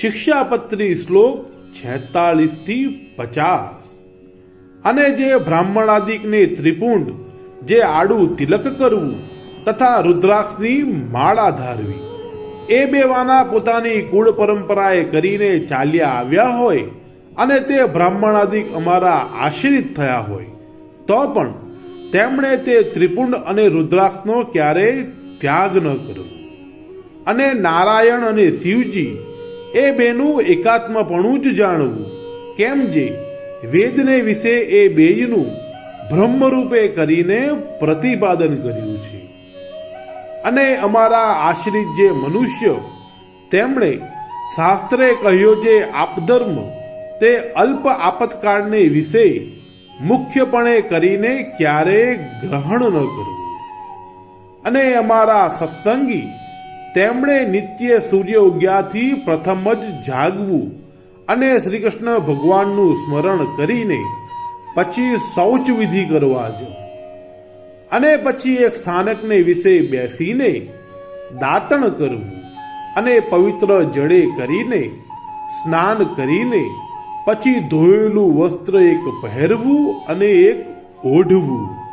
શિક્ષાપત્રી શ્લોક છેતાલીસથી પચાસ. અને જે બ્રાહ્મણાદિકને ત્રિપુંડ, જે આડું તિલક કરવું, તથા રુદ્રાક્ષની માળા ધારવી, એ બેવાના પોતાની કુળ પરંપરાએ કરીને ચાલ્યા આવ્યા હોય, અને તે બ્રાહ્મણાદિક અમારા આશ્રિત થયા હોય, તો પણ તેમણે તે ત્રિપુંડ અને રુદ્રાક્ષનો ક્યારેય ત્યાગ ન કર્યો. અને નારાયણ અને શિવજી એ બેનું એકાત્મપણું જ જાણવું. કેમ જે? વેદને વિશે એ બેયનું બ્રહ્મરૂપે કરીને પ્રતિપાદન કર્યું છે. અને અમારા આશ્રિત જે મનુષ્ય, તેમણે શાસ્ત્રે કહ્યો જે આપધર્મ, તે અલ્પ આપતકાળને વિશે મુખ્યપણે કરીને ક્યારેય ગ્રહણ ન કરવું. અને અમારા સત્સંગી તેમણે નિત્ય સૂર્ય ઉગ્યાથી પ્રથમ જ જાગવું અને શ્રી કૃષ્ણ ભગવાનનું સ્મરણ કરીને પછી શૌચ વિધિ કરવા જો. અને પછી એક સ્થાનકને વિશે બેસીને દાતણ કરવું અને પવિત્ર જડે કરીને સ્નાન કરીને પછી ધોયેલું વસ્ત્ર એક પહેરવું અને એક ઓઢવું.